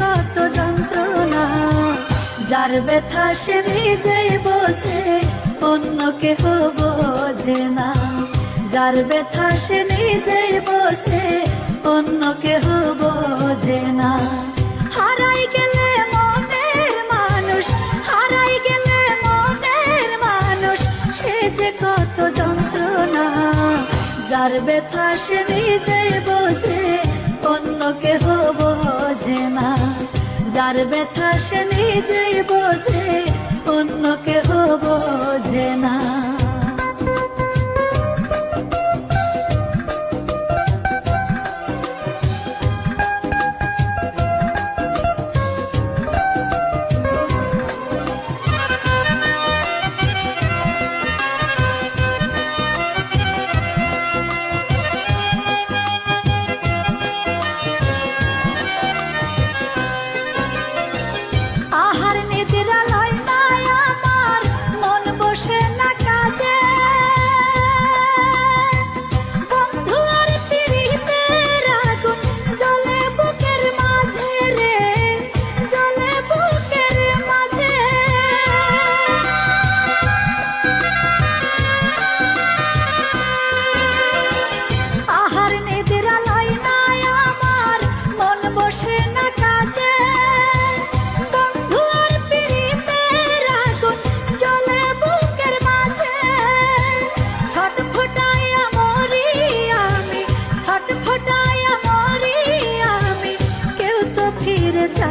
কত যন্ত্রণা, যার ব্যথা সে নিজেই বোঝে, অন্য কেহ বোঝে না। যার ব্যথা সে নিজেই বোঝে, অন্য কেহ বোঝে না। হারাই গেলে মনের মানুষ, হারাই গেলে মনের মানুষ, সে যে কত যন্ত্রণা, যার ব্যথা সে নিজেই বোঝে। যার ব্যথা সে নিজেই বোঝে।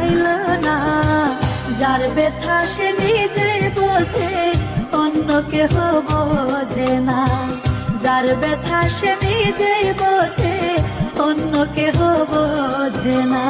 চাইল না। যার ব্যথা সে নিজে বোঝে, অন্য কেহ বোঝে না। যার ব্যথা সে নিজে বোঝে, অন্য কেহ বোঝে না।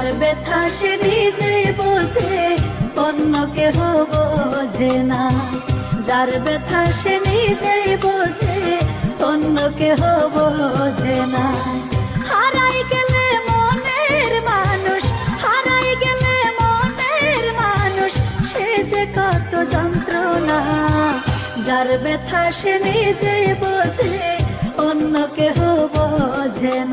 যার ব্যথা সে নিজে বোঝে, অন্য কেহ বোঝে না। যার ব্যথা সে নিজেই বোঝে, অন্য কেহ বোঝে না। হারাই গেলে মনের মানুষ, হারাই গেলে মনের মানুষ, সে যে কত যন্ত্রণা। যার ব্যথা সে নিজেই বোঝে, অন্য কেহ বোঝে না।